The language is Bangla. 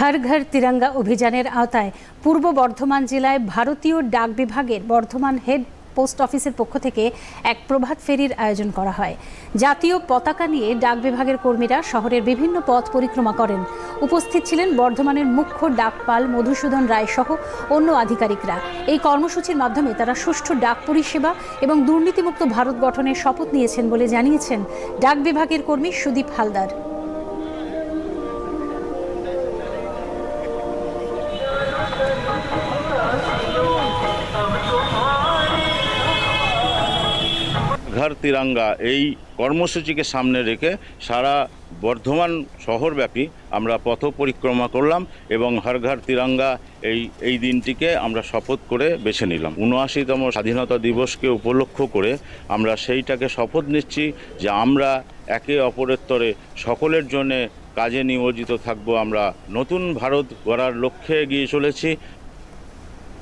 হর ঘর তিরঙ্গা অভিযানের আওতায় পূর্ব বর্ধমান জেলায় ভারতীয় ডাক বিভাগের বর্ধমান হেড পোস্ট অফিসের পক্ষ থেকে এক প্রভাত ফেরির আয়োজন করা হয়। জাতীয় পতাকা নিয়ে ডাক বিভাগের কর্মীরা শহরের বিভিন্ন পথ পরিক্রমা করেন। উপস্থিত ছিলেন বর্ধমানের মুখ্য ডাকপাল মধুসূদন রায় সহ অন্য আধিকারিকরা। এই কর্মসূচির মাধ্যমে তারা সুষ্ঠু ডাক পরিষেবা এবং দুর্নীতিমুক্ত ভারত গঠনের শপথ নিয়েছেন বলে জানিয়েছেন ডাক বিভাগের কর্মী সুদীপ হালদার। ঘর তিরঙ্গা এই কর্মসূচিকে সামনে রেখে সারা বর্ধমান শহরব্যাপী আমরা পথ পরিক্রমা করলাম এবং হর ঘর তিরঙ্গা এই এই দিনটিকে আমরা শপথ করে বেছে নিলাম। উনআশিতম স্বাধীনতা দিবসকে উপলক্ষ করে আমরা সেইটাকে শপথ নিচ্ছি যে আমরা একে অপরের তরে সকলের জন্যে কাজে নিয়োজিত থাকব, আমরা নতুন ভারত গড়ার লক্ষ্যে এগিয়ে চলেছি